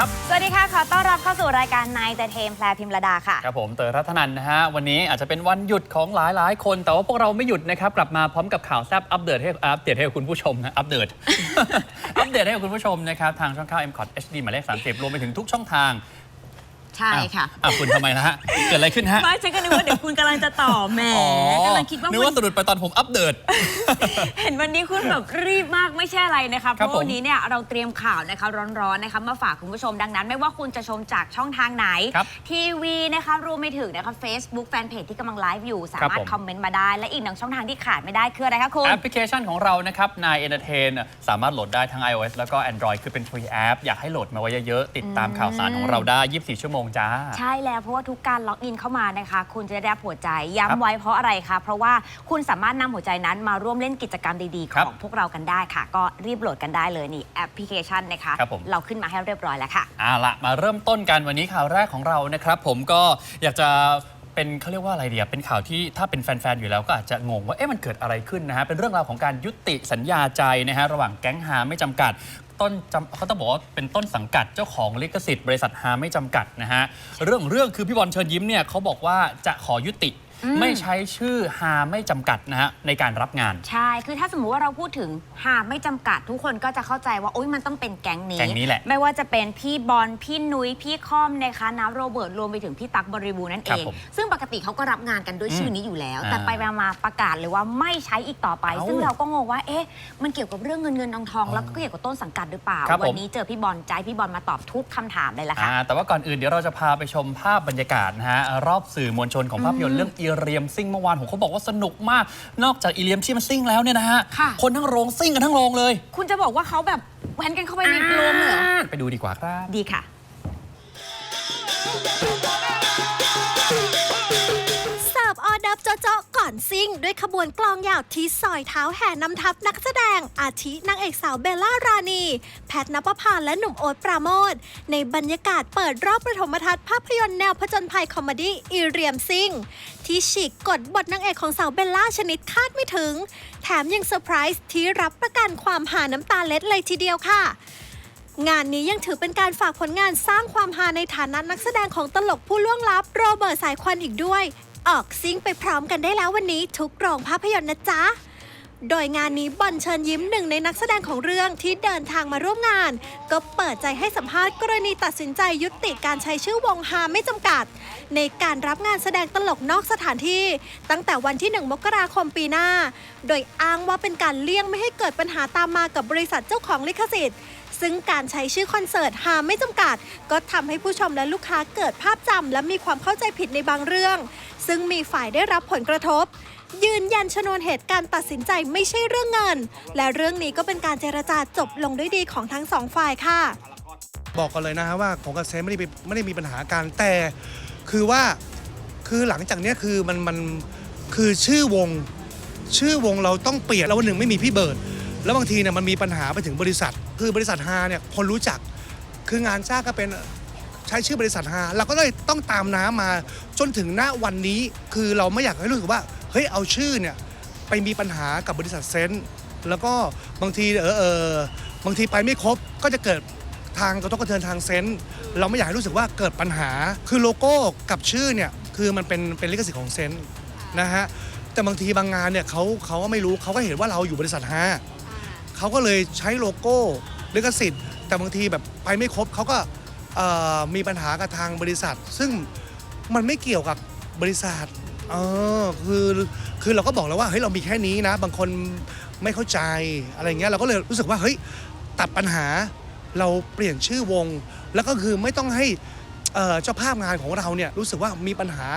ครับ สวัสดีค่ะ ขอต้อนรับเข้าสู่รายการนายแต่เทมแพรพิมระดาค่ะ ครับผมเต๋อรัตนันนะฮะ วันนี้อาจจะเป็นวันหยุดของหลายหลายๆคน แต่ว่าพวกเราไม่หยุดนะครับ กลับมาพร้อมกับข่าวแซ่บอัปเดตให้อัปเดตให้กับคุณผู้ชมนะ อัปเดต อัปเดตให้กับคุณผู้ชมนะครับ ทางช่องข่าว m c o t HD หมายเลข30 รวมไปถึงทุกช่องทาง ใช่ค่ะอ่อะคุณทำไมนะฮะ เกิดอะไรขึ้นฮะ ไม่ฉันก็นึกว่าเดี๋ยวคุณกำลังจะตอบแหมอ๋อกำลังคิดว่านึกวัว่านสะดุดไปตอนผมอัปเดต เห็นวันนี้คุณแบบรีบมากไม่ใช่อะไรนะคะ เพครับราะผมวันนี้เนี่ยเราเตรียมข่าวนะคะร้อนๆนะคะมาฝากคุณผู้ชมดังนั้น ไม่ว่าคุณจะชมจากช่องทางไหน ครับทีวีนะคะรวมไปถึงนะคะ Facebook แฟนเพจที่กำลังไลฟ์อยู่ สามารถผม คอมเมนต์มาได้ และอีกหนึ่งช่องทางที่ขาดไม่ได้คืออะไรคะคุณ แอปพลิเคชันของเรานะครับนายเอนเตอร์เทนสามารถโหลดได้ทั้ง iOS แล้วก็ Android คือเป็น free app อยากให้โหลดมาไว้เยอะๆ ติดตามข่าวสารของเราได้ 24 ชั่วโมงจ้า ใช่แล้วเพราะว่าทุกการล็อกอินเข้ามานะคะ คุณจะได้รับหัวใจครับย้ำไว้เพราะอะไรคะ เพราะว่าคุณสามารถนำหัวใจนั้นมาร่วมเล่นกิจกรรมดีๆ ครับของพวกเรากันได้ค่ะ ก็รีบโหลดกันได้เลยนี่แอปพลิเคชันนะคะ ครับผม เราขึ้นมาให้เรียบร้อยแล้วค่ะ เอาละมาเริ่มต้นกันวันนี้ข่าวแรกของเรานะครับ ผมก็อยากจะ เป็นเขาเรียกว่าอะไรเดียเป็นข่าวที่ถ้าเป็นแฟนๆอยู่แล้วก็อาจจะงงว่าเอ๊ะมันเกิดอะไรขึ้นนะฮะเป็นเรื่องราวของการยุติสัญญาใจนะฮะระหว่างแก๊งฮาไม่จำกัด ต้นจำเขาต้องบอกว่าเป็นต้นสังกัดเจ้าของลิขสิทธิ์บริษัทฮาไม่จำกัดนะฮะเรื่องเรื่องคือพี่บอลเชิญยิ้มเนี่ยเขาบอกว่าจะขอยุติ ไม่ใช้ชื่อฮาไม่จำกัดนะฮะในการรับงาน ใช่ คือถ้าสมมุติว่าเราพูดถึงหากไม่จำกัดทุกคนก็จะเข้าใจว่าโอ๊ยมันต้องเป็นแก๊งนี้ แก๊งนี้แหละไม่ว่าจะเป็นพี่บอล พี่นุ้ย พี่ค่อมนะคะน้าโรเบิร์ตรวมไปถึงพี่ตั๊กบริบูรณ์นั่นคเอรับงผมซึ่งปกติเขาก็รับงานกันด้วยอืมชื่อนี้อยู่แล้ว อ่าแต่ไปมาๆประกาศเลยว่าไม่ใช้อีกต่อไป เอ้าซึ่งเราก็งงว่า เอ๊ะ มันเกี่ยวกับเรื่องเงินเงินทองทองอ๋อแล้วก็เกี่ยวกับต้นสังกัดหรือเปล่า ครับผม วันี้เจอพี่บอลใจพี่บอลมาตอบทุกคำถามเลยละค่ะ อ่าแต่ว่าก่อนอื่นเดี๋ยวเราจะพาไปชมภาพบรรยากาศนะฮะรอบสื่อมวลชนของภาพยนตร์เรื่องอีเรียมซิ่งเมื่อวานผมเขาบอกว่าสนุกมาก นอกจากอีเรียมที่มันซิ่งแล้วเนี่ยนะฮะค่ะ คนทั้งโรงซิ่งกันทั้งโรงเลยคุณจะบอกว่าเขาแบบแว้นกันเข้าไปในโรงเลยเหรอไปดูดีกว่าครับ ดีค่ะเสิร์ฟ ออเดิร์ฟเจาะๆก่อนซิ่ง ด้วยขบวนกลองยาวที่ซอยเท้าแห่นำทัพนักแสดง อาทินางเอกสาวเบลล่ารานีแพทนปภาและหนุ่มโอ๊ตปราโมทในบรรยากาศเปิดรอบประถมทัศน์ภาพยนตร์แนวผจญภัยคอมเมดี้อีเรียมซิ่ง ที่ฉีกกดบทนางเอกของสาวเบลล่าชนิดคาดไม่ถึง แถมยังเซอร์ไพรส์ที่รับประกันความหาน้ำตาเล็ดเลยทีเดียวค่ะงานนี้ยังถือเป็นการฝากผลงานสร้างความฮาในฐานะนักแสดงของตลกผู้ล่วงลับโรเบิร์ตสายควันอีกด้วย ออกซิงไปพร้อมกันได้แล้ววันนี้ทุกโรงภาพยนตร์นะจ๊ะ โดยงานนี้บอลเชิญยิ้มหนึ่งในนักแสดงของเรื่องที่เดินทางมาร่วมงาน ก็เปิดใจให้สัมภาษณ์กรณีตัดสินใจยุติการใช้ชื่อวงฮาไม่จำกัด ในการรับงานแสดงตลกนอกสถานที่ ตั้งแต่วันที่ 1 มกราคมปีหน้า โดยอ้างว่าเป็นการเลี่ยงไม่ให้เกิดปัญหาตามมากับบริษัทเจ้าของลิขสิทธิ์ซึ่งการใช้ชื่อคอนเสิร์ตหาไม่จำกัด ก็ทำให้ผู้ชมและลูกค้าเกิดภาพจำและมีความเข้าใจผิดในบางเรื่อง ซึ่งมีฝ่ายได้รับผลกระทบ ยืนยันชนวนเหตุการตัดสินใจไม่ใช่เรื่องเงิน และเรื่องนี้ก็เป็นการเจรจาจบลงด้วยดีของทั้งสองฝ่ายค่ะ บอกกันเลยนะฮะว่าของกระเซนไม่ได้ไปไม่ได้มีปัญหากันแต่ คือว่าคือหลังจากเนี้ยคือมันมันคือชื่อวง ชื่อวงเราต้องเปลี่ยนแล้ววันหนึ่งไม่มีพี่เบิร์ดแล้วบางทีเนี่ยมันมีปัญหาไปถึงบริษัท คือบริษัทฮาเนี่ยคนรู้จักคืองานจ้างก็เป็น ใช้ชื่อบริษัทฮาเราก็เลยต้องตามน้ำมาจนถึงณวันนี้คือเราไม่อยากให้รู้สึกว่าเฮ้ยเอาชื่อเนี่ยไปมีปัญหากับบริษัทเซนต์แล้วก็บางทีเออเออบางทีไปไม่ครบก็จะเกิดทางกระทบกระเทือนทางเซนส์เราไม่อยากให้รู้สึกว่าเกิดปัญหา คือโลโก้กับชื่อเนี่ยคือมันเป็นเป็นลิขสิทธิ์ของเซนส์นะฮะแต่บางทีบางงานเนี่ยเขาเขาก็ไม่รู้เขาก็เห็นว่าเราอยู่บริษัทห้าเขาก็เลยใช้โลโก้ลิขสิทธิ์แต่บางทีแบบไปไม่ครบเขาก็ เอ่อมีปัญหากับทางบริษัท ซึ่งมันไม่เกี่ยวกับบริษัทเออคือคือเราก็บอกแล้วว่าเฮ้ยเรามีแค่นี้นะ บางคนไม่เข้าใจอะไรเงี้ยเราก็เลยรู้สึกว่าเฮ้ยตัดปัญหาเราเปลี่ยนชื่อวง แล้วก็คือไม่ต้องให้เอ่อเจ้าภาพงานของเราเนี่ยรู้สึกว่ามีปัญหา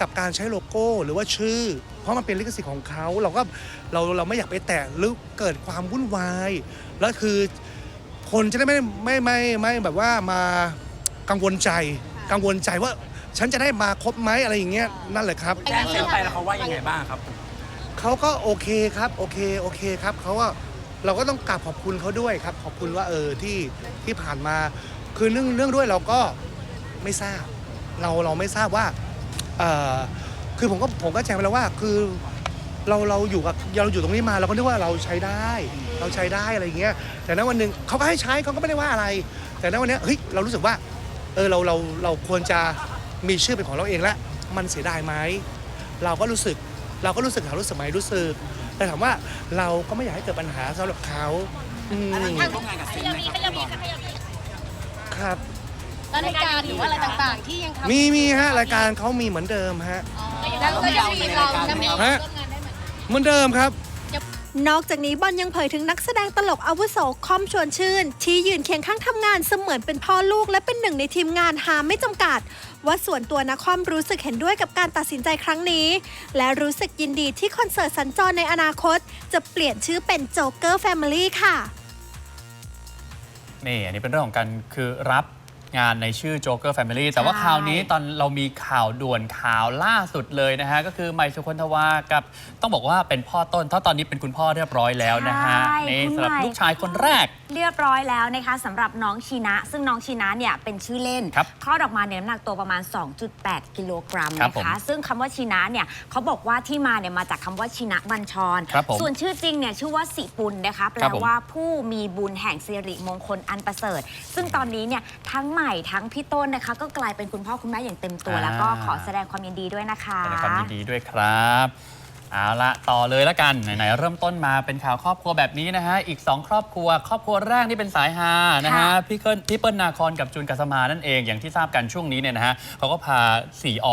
กับการใช้โลโก้หรือว่าชื่อ เพราะมันเป็นลิขสิทธิ์ของเขาเราก็เราเราไม่อยากไปแตะหรือเกิดความวุ่นวาย แล้วคือ คนจะได้ไม่ไม่ไม่ไม่แบบว่ามากังวลใจ กังวลใจว่าฉันจะได้มาครบไหมอะไรอย่างเงี้ยนั่นแหละครับ แจ้งเสร็จไปแล้วเขาว่ายังไงบ้างครับ เขาก็โอเคครับโอเคโอเคครับเขาก็เราก็ต้องกราบขอบคุณเขาด้วยครับ ขอบคุณว่าเออที่ที่ผ่านมา คือเรื่องเรื่องด้วยเราก็ไม่ทราบ เราเราไม่ทราบว่าเออคือผมก็ผมก็แจ้งไปแล้วว่า คือเราเราอยู่กับเราอยู่ตรงนี้มาเราก็นึกว่าเราใช้ได้ เราใช้ได้อะไรอย่างเงี้ยแต่ณวันหนึ่งเขาก็ให้ใช้เขาก็ไม่ได้ว่าอะไรแแต่ณวันเนี้ยเฮ้ยเรารู้สึกว่าเออเราเราเราควรจะมีชื่อเป็นของเราเองแล้วมันเสียดายไหมเราก็รู้สึกเราก็รู้สึกถามรู้สึกไหมรู้สึก แต่ถามว่าเราก็ไม่อยากให้เกิดปัญหาสำหรับเขาอืมร่วมงานกับเซนไหมครับครับ แล้วรายการหรือว่าอะไรต่างๆ ที่ยังทำมีมีฮะรายการเขามีเหมือนเดิมฮะ แล้วก็ยังมีเราจะมีฮะเหมือนเดิมครับ นอกจากนี้บอลยังเผยถึงนักแสดงตลกอาวุโสคอมชวนชื่น ที่ยืนเคียงข้างทำงานเสมือนเป็นพ่อลูกและเป็นหนึ่งในทีมงานหาไม่จำกัด ว่าส่วนตัวนักคอมรู้สึกเห็นด้วยกับการตัดสินใจครั้งนี้ และรู้สึกยินดีที่คอนเสิร์ตสัญจรในอนาคต จะเปลี่ยนชื่อเป็นโจ๊กเกอร์แฟมิลี่ค่ะนี่อันนี้เป็นเรื่องของการคือรับ งานในชื่อ Joker Family แต่ว่าใช่คราวนี้ตอนเรามีข่าวด่วนข่าวล่าสุดเลยนะฮะ ก็คือไมค์สุคนทวากับต้องบอกว่าเป็นพ่อต้นเพราะตอนนี้เป็นคุณพ่อเรียบร้อยแล้วนะฮะใช่นี่คุณสำหรับไมค์ ลูกชายคนแรก เรียบร้อยแล้วนะคะสำหรับน้องชีนะ ซึ่งน้องชีนะเนี่ยเป็นชื่อเล่นครับคลอดออกมาในน้ำหนักตัวประมาณ 2.8 กิโลกรัมครับนะผมคะ ซึ่งคำว่าชีนะเนี่ยเขาบอกว่าที่มาเนี่ยมาจากคำว่าชีนะบัญชร ครับผมส่วนชื่อจริงเนี่ยชื่อว่าสิปุลนะคะแปลครับผม ว่าผู้มีบุญแห่งสิริมงคลอันประเสริฐ ซึ่งตอนนี้เนี่ยทั้งใหม่ทั้งพี่ต้นนะคะ ก็กลายเป็นคุณพ่อคุณแม่อย่างเต็มตัว แล้วก็ขอแสดงความยินดีด้วยนะคะ แสดงความยินดีด้วยครับ เอาละต่อเลยละกัน ไหนๆเริ่มต้นมาเป็นข่าวครอบครัวแบบนี้นะฮะ อีก 2 ครอบครัว ครอบครัวแรกที่เป็นสายฮานะฮะค่ะพี่เคิลพี่เปิ้ลนาคอนกับจูนกัสมานั่นเองอย่างที่ทราบกันช่วงนี้เนี่ยนะฮะเขาก็พาสี่อ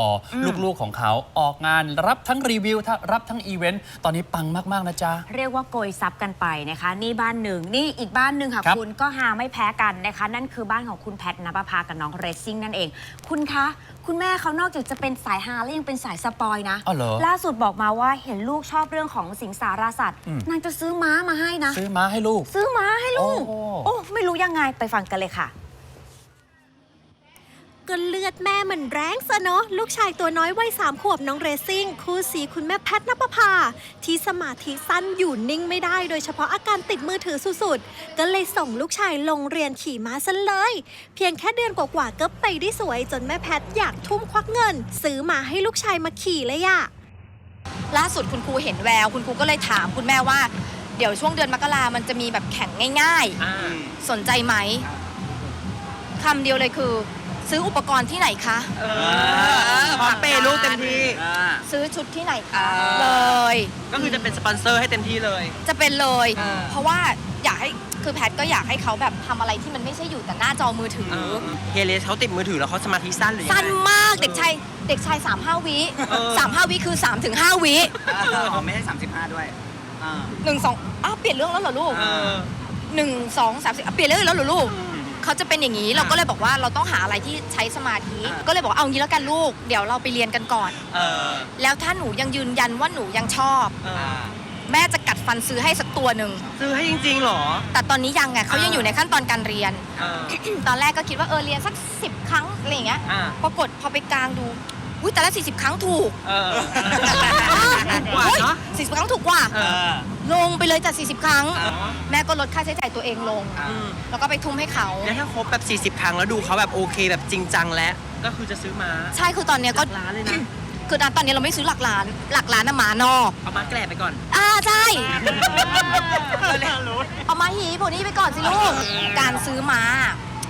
ลูกๆของเขาออกงานรับทั้งรีวิวทั้งรับทั้งอีเวนต์ตอนนี้ปังมากๆนะจ๊ะ เรียกว่าโกยซับกันไปนะคะ นี่บ้านหนึ่งนี่อีกบ้านหนึ่งค่ะครับคุณก็หาไม่แพ้กันนะคะ นั่นคือบ้านของคุณแพทนภพากับน้องเรซซิ่งนั่นเอง คุณคะคุณแม่เขานอกจากจะเป็นสายฮาแล้วยังเป็นสายสปอยนะอ๋อเหรอล่าสุดบอกมาว่าเห็นลูกชอบเรื่องของสิงสาราสัตว์ อืม นางจะซื้อม้ามาให้นะ ซื้อม้าให้ลูก ซื้อม้าให้ลูก โอ้ โอ้ ไม่รู้ยังไงไปฟังกันเลยค่ะ ก็เลือดแม่มันแรงซะเนาะลูกชายตัวน้อยวัยสามขวบน้องเรซิ่ง คู่สีคุณแม่แพทนปภา ที่สมาธิสั้นอยู่นิ่งไม่ได้ โดยเฉพาะอาการติดมือถือสุดๆ ก็เลยส่งลูกชายลงเรียนขี่ม้าซะเลย เพียงแค่เดือนกว่าๆก็ไปได้สวย จนแม่แพทอยากทุ่มควักเงิน ซื้อมาให้ลูกชายมาขี่เลยอะล่าสุดคุณครูเห็นแวว คุณครูก็เลยถามคุณแม่ว่า เดี๋ยวช่วงเดือนมกรามันจะมีแบบแข่งง่าย ๆ สนใจไหมคำเดียวเลยคือ ซื้ออุปกรณ์ที่ไหนคะ พร้อมเปย์ลูกเต็มที่ซื้อชุดที่ไหนคะ อ่า เลย ก็คือจะเป็นสปอนเซอร์ให้เต็มที่เลย จะเป็นเลย อ่าเพราะว่าอยากให้คือแพทก็อยากให้เขาแบบทำอะไรที่มันไม่ใช่อยู่แต่หน้าจอมือถือเฮเลสเขาติดมือถือแล้วเขาสมาธิสั้นหรือยังไง สั้นมากเด็กชายเด็กชาย3ามห้าวิเออ สามห้าวิคือ3าถึงห้าวิอ๋อไม่ใช่35 ด้วยอ่า หนึ่งสองอ้าวเปลี่ยนเรื่องแล้วเหรอลูกเออ หนึ่งสองสามสี่อะเปลี่ยนเรื่องอีกแล้วเหรอลูก เขาจะเป็นอย่างนี้เราก็เลยบอกว่าเราต้องหาอะไรที่ใช้สมาธิอ่าก็เลยบอกว่าเอางี้แล้วกันลูก เดี๋ยวเราไปเรียนกันก่อน เออแล้วถ้าหนูยังยืนยันว่าหนูยังชอบ เออแม่จะกัดฟันซื้อให้สักตัวหนึ่ง ซื้อให้จริงๆเหรอ แต่ตอนนี้ยังไงเขายังอ่าอยู่ในขั้นตอนการเรียน เออ ตอนแรกก็คิดว่าเออเรียนสักสิบครั้งอะไรอย่างเงี้ย อ่า ปรากฏพอไปกลางดู อุ้ยแต่ละสี่สิบครั้งถูกเออกว่าเนาะสี่สิบครั้งถูกกว่า เออ ลงไปเลยจากสี่สิบครั้งอ๋อแม่ก็ลดค่าใช้จ่ายตัวเองลง อืม แล้วก็ไปทุ่มให้เขา แล้วถ้าครบแบบ 40 ครั้งแล้วดูเขาแบบโอเคแบบจริงจังแล้วก็คือจะซื้อมาใช่คือตอนเนี้ยก็ ร้านเลยนะ คือตอนนี้เราไม่ซื้อหลักล้าน หลักล้านน่ะหมานอกเอามาแกล้ไปก่อน อ่าใช่เออเนี่ยรู้เอามาหีพวกนี้ไปก่อนสิลูก การซื้อมา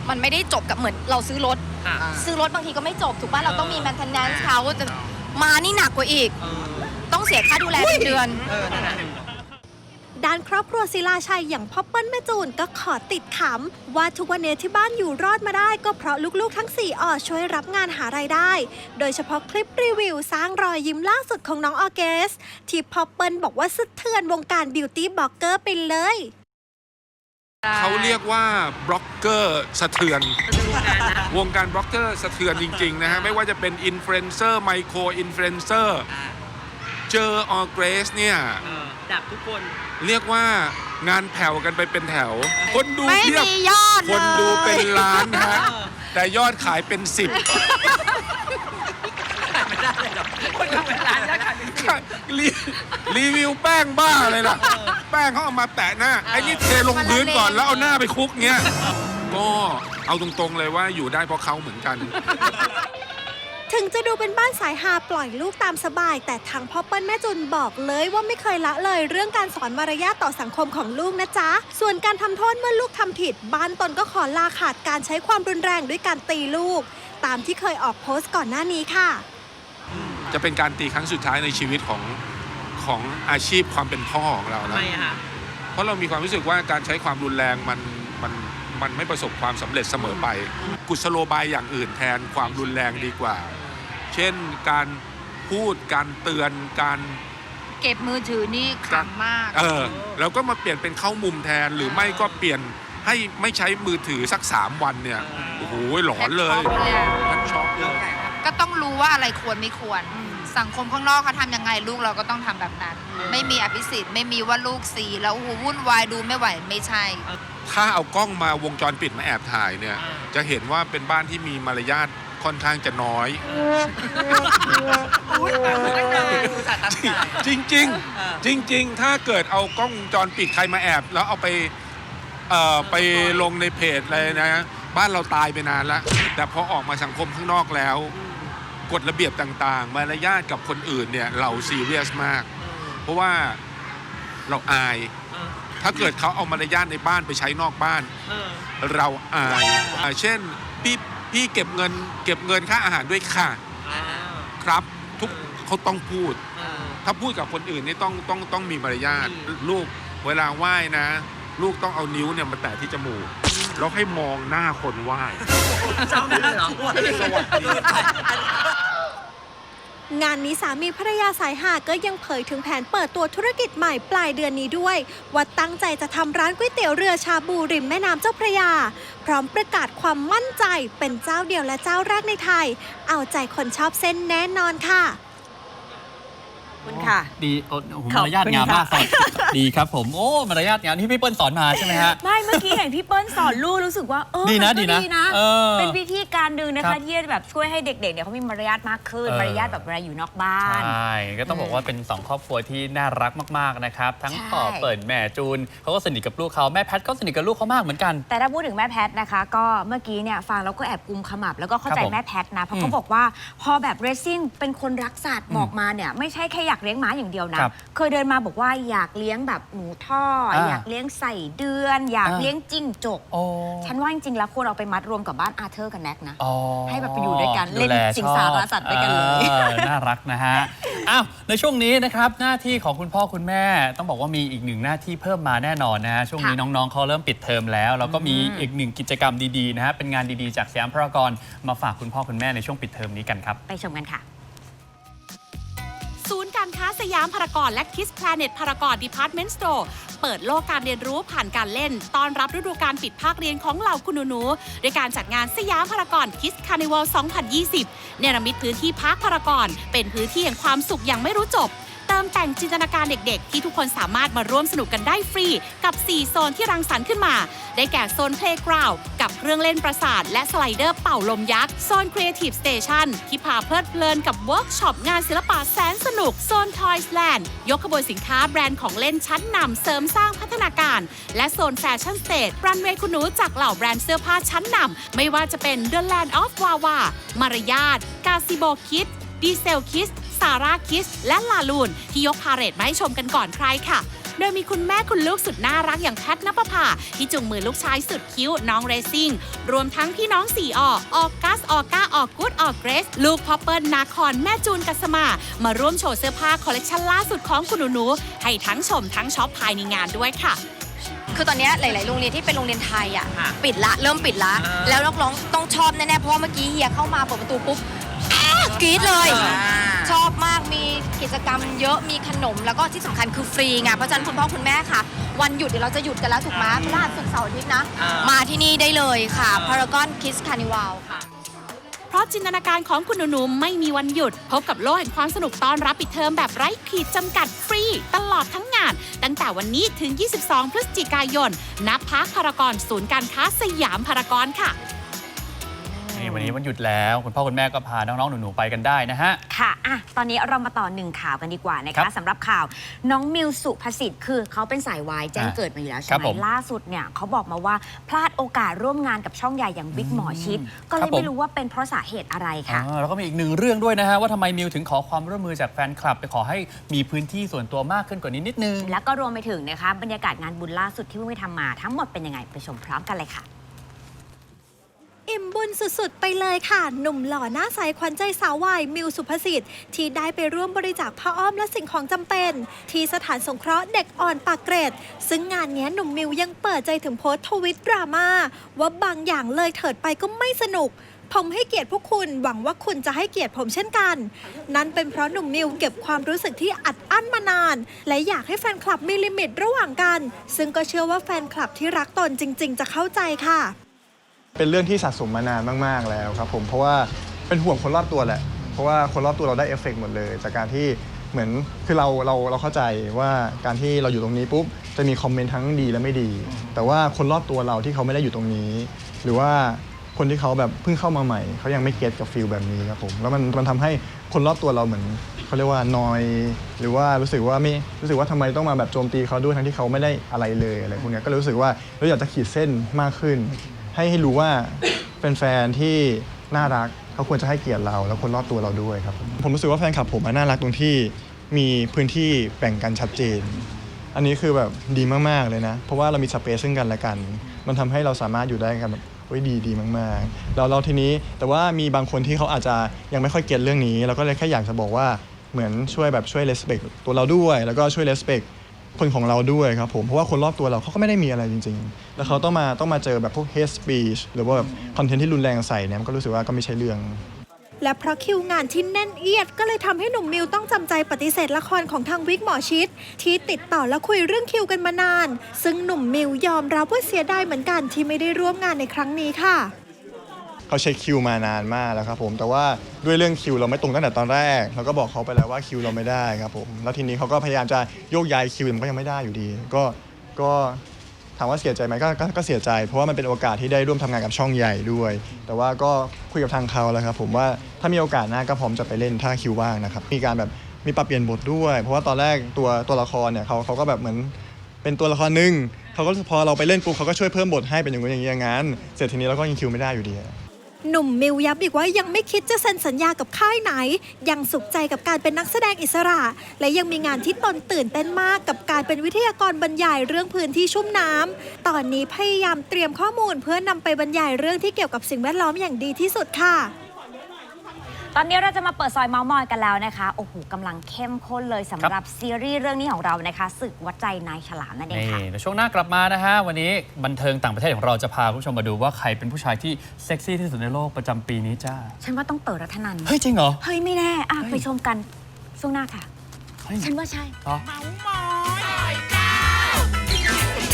มันไม่ได้จบกับเหมือนเราซื้อรถ ค่ะ ซื้อรถบางทีก็ไม่จบถูกป่ะ เราต้องมี maintenance เขาแต่มานี่หนักกว่าอีก เออต้องเสียค่าดูแลเป็นเดือน เออนั่นแหละ ด้านครอบครัวศิลาชัยอย่างพ่อเปิ้ลแม่จูนก็ขอติดขำ ว่าทุกวันนี้ที่บ้านอยู่รอดมาได้ ก็เพราะลูกๆทั้ง 4อ่อช่วยรับงานหารายได้ โดยเฉพาะคลิปรีวิวสร้างรอยยิ้มล่าสุดของน้องออร์เกส ที่พ่อเปิ้ลบอกว่าสะเทือนวงการบิวตี้บล็อกเกอร์ไปเลยเขาเรียกว่าบล็อกเกอร์สะเทือน วงการบล็อกเกอร์สะเทือนจริงๆนะฮะ ไม่ว่าจะเป็นอินฟลูเอนเซอร์ไมโครอินฟลูเอนเซอร์เจอออเกรสเนี่ยเออดับทุกคน เรียกว่างานแผ่วกันไปเป็นแถว คนดูไม่เพียบ มียอดคนดูเป็นเลยล้านนะฮะ แต่ยอดขายเป็นสิบไม่ได้เลยหรอกคนทำเป็นร้านยากขายเป็นสิบรีรีวิวแป้งบ้าเลยล่ะ แป้งเขาเอามาแปะหน้า ไอ้นี่เทลงพื้นก่อนแล้วเอาหน้าไปคลุกเงี้ย ก็เอาตรงๆเลยว่าอยู่ได้เพราะเขาเหมือนกัน ถึงจะดูเป็นบ้านสายฮาปล่อยลูกตามสบาย แต่ทางพ่อเปิ้ลแม่จุนบอกเลยว่าไม่เคยละเลยเรื่องการสอนมารยาทต่อสังคมของลูกนะจ๊ะ ส่วนการทำโทษเมื่อลูกทำผิด บ้านตนก็ขอลาขาดการใช้ความรุนแรงด้วยการตีลูก ตามที่เคยออกโพสต์ก่อนหน้านี้ค่ะ จะเป็นการตีครั้งสุดท้ายในชีวิตของของอาชีพความเป็นพ่อของเราแล้ว ไม่ค่ะ เพราะเรามีความรู้สึกว่าการใช้ความรุนแรงมันมัน มันไม่ประสบความสำเร็จเสมอไป กุศโลบายอย่างอื่นแทนความรุนแรงดีกว่า เช่นการพูดการเตือนการเก็บมือถือนี่ขลังมาก เออแล้วก็มาเปลี่ยนเป็นเข้ามุมแทนหรือไม่ก็เปลี่ยนให้ไม่ใช้มือถือสักสามวันเนี่ยโอ้โหหลอนเลยแทบช็อกเลยก็ต้องรู้ว่าอะไรควรไม่ควร สังคมข้างนอกเขาทำยังไงลูกเราก็ต้องทำแบบนั้น ไม่มีอภิสิทธิ์ไม่มีว่าลูกสีแล้วโอ้โหวุ่นวายดูไม่ไหวไม่ใช่ ถ้าเอากล้องมาวงจรปิดมาแอบถ่ายเนี่ย จะเห็นว่าเป็นบ้านที่มีมารยาทค่อนข้างจะน้อยจริงจริงๆจริงๆถ้าเกิดเอากล้องวงจรปิดใครมาแอบ แล้วเอาไปเอ่อไปลงในเพจอะไรนะ บ้านเราตายไปนานแล้ว แต่พอออกมาสังคมข้างนอกแล้วกฎระเบียบต่างๆ มารยาทกับคนอื่นเนี่ย เราซีเรียสมาก เพราะว่าเราอาย ถ้าเกิดเขาเอามารยาทในบ้านไปใช้นอกบ้านเราอายอ่าเช่นพี่พี่เก็บเงิน เก็บเงินค่าอาหารด้วยค่ะครับทุกเขาต้องพูดถ้าพูดกับคนอื่นนี่ต้องต้องต้องมีมารยาทลูกเวลาไหว้นะ ลูกต้องเอานิ้วเนี่ยมาแตะที่จมูกแล้วให้มองหน้าคนไหว้ เจ้าหน้าเหรอสวัสดี งานนี้สามีภรรยาสายหาก็ยังเผยถึงแผนเปิดตัวธุรกิจใหม่ปลายเดือนนี้ด้วย ว่าตั้งใจจะทำร้านก๋วยเตี๋ยวเรือชาบูริมแม่น้ำเจ้าพระยา พร้อมประกาศความมั่นใจเป็นเจ้าเดียวและเจ้าแรกในไทย เอาใจคนชอบเส้นแน่นอนค่ะ คุณค่ะ ดีโอ้โหขอบมารยาทงามคุณค่ะ มากสอนดีครับผม โอ้ มารยาทงามที่พี่เปิ้ลสอนมาใช่ไหมฮะ ไม่เมื่อกี้เห็นพี่เปิ้ลสอนลูกรู้สึกว่าเออดีนะมัก็ดีนะดีนะเออเป็นวิธีการหนึ่งนะครัคะบที่จะแบบช่วยให้เด็กๆเนี่ยเขามีมารยาทมากขึ้นเออ มารยาทแบบเวลาอยู่นอกบ้าน ใช่ ก็ต้องบอกว่าเป็น 2 ครอบครัวที่น่ารักมากๆนะครับ ทั้งใช่ต่อเปิดแม่จูนเขาก็สนิทกับลูกเขาแม่แพทก็สนิทกับลูกเขามากเหมือนกัน แต่ถ้าพูดถึงแม่แพทนะคะ ก็เมื่อกี้เนี่ยฟังแล้วก็แอบกุมขมับ แล้วก็เข้าใจครับผมแม่แพทนะ เพราะอืมเขาบอกว่าพอแบบเรซซิ่งเป็นคนรักสัตว์บอกมาเนี่ย ไม่ใช่แค่อยากเลี้ยงม้าอย่างเดียวนะ ครับเคยเดินมาบอกว่าอยากเลี้ยงแบบหนูท่ออา อยากเลี้ยงใส่เดือน อยากอ่าเลี้ยงจิ้งจก โอ้ฉันว่าจริงๆแล้วควรเอาไปมัดรวมกับบ้านอาเธอร์กับแน็กนะ อ๋อให้แบบไปอยู่ด้วยกันเล่นดูแสิงสารสัตว์ด้วยกันเลย ออน่ารักนะฮะอ้าวในช่วงนี้นะครับหน้าที่ของคุณพ่อคุณแม่ ต้องบอกว่ามีอีกหนึ่งหน้าที่เพิ่มมาแน่นอนนะฮะช่วงนี้ค่ะน้องๆเขาเริ่มปิดเทอมแล้วแล้วก็มีอีกหนึ่งกิจกรรมดีๆนะฮะเป็นงานดีๆจากสยามพารากอนมาฝากคุณพ่อคุณแม่ในช่วงปิดเทอมนี้กันครับ ไปชมกันค่ะศูนย์การ ค้าสยามพารากอนและคิสแพลเน็ตพารากอนดีพาร์ตเมนต์สโตร์เปิดโลกการเรียนรู้ผ่านการเล่น ตอนรับฤดูการปิดภาคเรียนของเหล่าคุณหนูๆด้วยการจัดงานสยามพารากอนคิสคาร์นิวัล2020 เนรมิตพื้นที่พักพารากอนเป็นพื้นที่แห่งความสุขอย่างไม่รู้จบ มแต่งจินตนาการเด็กๆ ที่ทุกคนสามารถมาร่วมสนุกกันได้ฟรี กับ 4 โซนที่รังสรรค์ขึ้นมา ได้แก่โซน Playground กับเครื่องเล่นประสาท และสไลเดอร์เป่าลมยักษ์ โซน Creative Station ที่พาเพลิดเพลินกับเวิร์กช็อปงานศิลปะแสนสนุก โซน Toys Land ยกขบวนสินค้าแบรนด์ของเล่นชั้นนำเสริมสร้างพัฒนาการ และโซนแฟชั่นสเตจรันเวย์คุณหนูจากเหล่าแบรนด์เสื้อผ้าชั้นนำไม่ว่าจะเป็น The Land of Wawa มารยาทกาซิโบคิดดีเซลคิส ซาร่าคิส และลาลูน ที่ยกพาเหรดมาให้ชมกันก่อนใครค่ะ โดยมีคุณแม่คุณลูกสุดน่ารักอย่างแพทนปภาที่จุงมือลูกชายสุดคิ้วน้องเรซิ่ง รวมทั้งพี่น้องสี่ออออกัส ออก้า ออกูดออเกรส ลูกพอปเปิลนาคอนแม่จูนกัสมา มาร่วมโชว์เสื้อผ้าคอลเลกชันล่าสุดของคุณหนูๆให้ทั้งชมทั้งช็อปภายในงานด้วยค่ะคือตอนเนี้ยหลาย ๆ โรงเรียนที่เป็นโรงเรียนไทยอะค่ะปิดละเริ่มปิดละอ่าแล้วน้องๆต้องชอบแน่ ๆ เพราะว่าเมื่อกี้เฮียเข้ามาเปิดประตูปุ๊บอ้าวกรี๊ดเลย ชอบมากมีกิจกรรมเยอะมีขนมแล้วก็ที่สำคัญคือฟรีไงเพราะฉะนั้นคุณพ่อคุณแม่ค่ะ วันหยุดเดี๋ยวเราจะหยุดกันแล้วถูกไหมพฤหัสศุกร์เสาร์อาทิตย์นะ อ่าม มาที่นี่ได้เลยค่ะ Paragon Kids Carnival ค่ะ เพราะจินตนาการของคุณหนูๆไม่มีวันหยุด พบกับโลกแห่งความสนุกต้อนรับปิดเทอมแบบไร้ขีดจำกัดฟรี ตลอดทั้งงาน ตั้งแต่วันนี้ถึง 22 พฤศจิกายนณพาร์คพารากอนศูนย์การค้าสยามพารากอนค่ะ นี่วันนี้วันหยุดแล้ว คุณพ่อคุณแม่ก็พาน้องๆหนูๆไปกันได้นะฮะ ค่ะอะ ตอนนี้เรามาต่อหนึ่งข่าวกันดีกว่านะครัคะบสำหรับข่าวน้องมิวสุภสิทธิ์คือเขาเป็นสายวายแจ้งอ่าเกิดมาอยู่แล้วครัใช่บไหมผมล่าสุดเนี่ยเขาบอกมาว่าพลาดโอกาสร่วมงานกับช่องใหญ่อย่างวิกหมอชิด ก็เลครัยบผม ไม่รู้ว่าเป็นเพราะสาเหตุอะไรค่ะ อ่าแล้วก็มีอีกหนึ่งเรื่องด้วยนะฮะ ว่าทำไมมิวถึงขอความร่วมมือจากแฟนคลับ ไปขอให้มีพื้นที่ส่วนตัวมากขึ้นกว่านี้นิดนึง แล้วก็รวมไปถึงนะคะบรรยากาศงานบุญล่าสุดที่เพิ่งไปทำมาทั้งหมดเป็นยังไงไปชมพร้อมกันเลยค่ะ อิ่มบุญสุดๆ ไปเลยค่ะ หนุ่มหล่อหน้าใสขวัญใจสาววายมิวสุภสิทธิ์ที่ได้ไปร่วมบริจาคผ้าอ้อมและสิ่งของจำเป็น ที่สถานสงเคราะห์เด็กอ่อนปากเกร็ด ซึ่งงานนี้หนุ่มมิวยังเปิดใจถึงโพสต์ทวิตดราม่าว่าบางอย่างเลยเถิดไปก็ไม่สนุกผมให้เกียรติพวกคุณหวังว่าคุณจะให้เกียรติผมเช่นกัน นั่นเป็นเพราะหนุ่มมิวเก็บความรู้สึกที่อัดอั้นมานาน และอยากให้แฟนคลับมีลิมิตระหว่างกัน ซึ่งก็เชื่อว่าแฟนคลับที่รักตนจริง ๆ จะเข้าใจค่ะ เป็นเรื่องที่สะสมมานานมาก ๆ แล้วครับผมเพราะว่าเป็นห่วงคนรอบตัวแหละ เพราะว่าคนรอบตัวเราได้เอฟเฟกต์หมดเลย จากการที่เหมือนคือเราเราเราเข้าใจว่าการที่เราอยู่ตรงนี้ปุ๊บจะมีคอมเมนต์ทั้งดีและไม่ดี แต่ว่าคนรอบตัวเราที่เขาไม่ได้อยู่ตรงนี้ หรือว่าคนที่เขาแบบเพิ่งเข้ามาใหม่ เขายังไม่เก็ตกับฟิลแบบนี้ครับผมแล้วมันมันทำให้คนรอบตัวเราเหมือนเขาเรียกว่านอยหรือว่ารู้สึกว่าไม่รู้สึกว่าทำไมต้องมาแบบโจมตีเขาด้วยทั้งที่เขาไม่ได้อะไรเลยอะไรพวกเนี้ยก็เลยรู้สึกว่าเราอยากจะขีดเส้นมากขึ้น ให้ให้รู้ว่าเป็นแฟนที่น่ารักเขาควรจะให้เกียรติเรา แล้วคนรอบตัวเราด้วยครับ ผมรู้สึกว่าแฟนคลับผมอะน่ารักตรงที่มีพื้นที่แบ่งกันชัดเจน อันนี้คือแบบดีมากๆเลยนะ เพราะว่าเรามีสเปซซึ่งกันและกัน มันทำให้เราสามารถอยู่ได้กันแบบเฮ้ยดีดีมากๆแล้วเราทีนี้แต่ว่ามีบางคนที่เขาอาจจะยังไม่ค่อยเก็ตเรื่องนี้ เราก็เลยแค่อยากจะบอกว่าเหมือนช่วยแบบช่วย respect ตัวเราด้วย แล้วก็ช่วย respect คนของเราด้วยครับผม เพราะว่าคนรอบตัวเราเขาก็ไม่ได้มีอะไรจริง ๆ แล้วเขาต้องมาต้องมาเจอแบบพวก hate speech หรือว่าแบบคอนเทนต์ที่รุนแรงใส่เนี่ยมันก็รู้สึกว่าก็ไม่ใช่เรื่อง และเพราะคิวงานที่แน่นเอียด ก็เลยทำให้หนุ่มมิวต้องจำใจปฏิเสธละครของทางวิกหมอชิด ที่ติดต่อและคุยเรื่องคิวกันมานาน ซึ่งหนุ่มมิวยอมรับว่าเสียดายเหมือนกันที่ไม่ได้ร่วมงานในครั้งนี้ค่ะ เขาเช็คคิวมานานมากแล้วครับผมแต่ว่าด้วยเรื่องคิวเราไม่ตรงตั้งแต่ตอนแรก เราก็บอกเขาไปแล้วว่าคิวเราไม่ได้ครับผมแล้วทีนี้เขาก็พยายามจะโยกย้ายคิวมันก็ยังไม่ได้อยู่ดี ก็ก็ถามว่าเสียใจไหมก็ก็ก็เสียใจ เพราะว่ามันเป็นโอกาสที่ได้ร่วมทำงานกับช่องใหญ่ด้วย แต่ว่าก็คุยกับทางเขาแล้วครับผมว่าถ้ามีโอกาสหน้าก็พร้อมจะไปเล่นถ้าคิวว่างนะครับมีการแบบมีปรับเปลี่ยนบทด้วย เพราะว่าตอนแรกตัวตัวละครเนี่ยเขาเขาก็แบบเหมือนเป็นตัวละครหนึ่งเขาก็พอเราไปเล่นปุ๊บเขาก็ช่วยเพิ่มบทให้เป็นอย่างนู้นอย่างนี้อย่างนั้นเสร็จทีนี้เราก็ยังคิวไม่ได้อยู่ดี หนุ่มมิวย้ำอีกว่ายังไม่คิดจะเซ็นสัญญากับค่ายไหน ยังสุขใจกับการเป็นนักแสดงอิสระ และยังมีงานที่ตนตื่นเต้นมากกับการเป็นวิทยากรบรรยายเรื่องพื้นที่ชุ่มน้ำตอนนี้พยายามเตรียมข้อมูลเพื่อนำไปบรรยายเรื่องที่เกี่ยวกับสิ่งแวดล้อมอย่างดีที่สุดค่ะ ตอนนี้เราจะมาเปิดซอยเมาส์มอยกันแล้วนะคะโอ้โหกำลังเข้มข้นเลยสำหรับซีรีส์เรื่องนี้ของเรานะคะศึกวัดใจนายฉลามนั่นเองนี่ค่ะเดี๋ยวช่วงหน้ากลับมานะฮะ วันนี้บันเทิงต่างประเทศของเราจะพาคุณผู้ชมมาดูว่าใครเป็นผู้ชายที่เซ็กซี่ที่สุดในโลกประจำปีนี้จ้า ฉันว่าต้องเติร์รัตนันเฮ้ย จริงเหรอ เฮ้ยไม่แน่อะเฮ้ยไปชมกันช่วงหน้าค่ะ เฮ้ย ฉันว่าใช่อ๋อ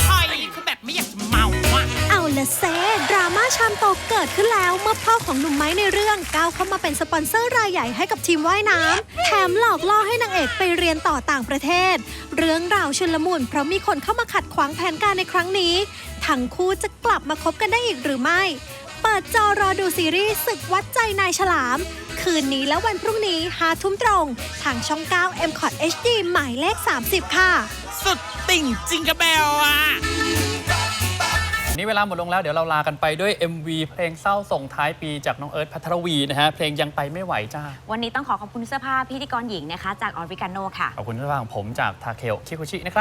ไทยคือแบบไม่อยากจะเมาอะเอา ละเซดราม่าชามโตเกิดขึ้นแล้ว เมื่อพ่อของหนุ่มไม้ในเรื่องก้าวเข้ามาเป็นสปอนเซอร์รายใหญ่ให้กับทีมว่ายน้ำแถมหลอกล่อให้นางเอกไปเรียนต่อต่างประเทศ เรื่องราวชุลมุนเพราะมีคนเข้ามาขัดขวางแผนการในครั้งนี้ ทั้งคู่จะกลับมาคบกันได้อีกหรือไม่ เปิดจอรอดูซีรีส์ศึกวัดใจนายฉลาม คืนนี้และวันพรุ่งนี้หาทุ่มตรง ทางช่อง 9 m c o t HD หมายเลข 30 ค่ะ สุดติ่งจิงกะเบลอะ นี่เวลาหมดลงแล้วเดี๋ยวเราลากันไปด้วย MV เพลงเศร้าส่งท้ายปีจากน้องเอิร์ธพัทรวีนะฮะเพลงยังไปไม่ไหวจ้า วันนี้ต้องขอขอบคุณเสื้อผ้าพิธีกรหญิงนะคะ จากออริกาโนค่ะ ขอบคุณที่ฟังผมจากทาเคลคิคุชินะครับ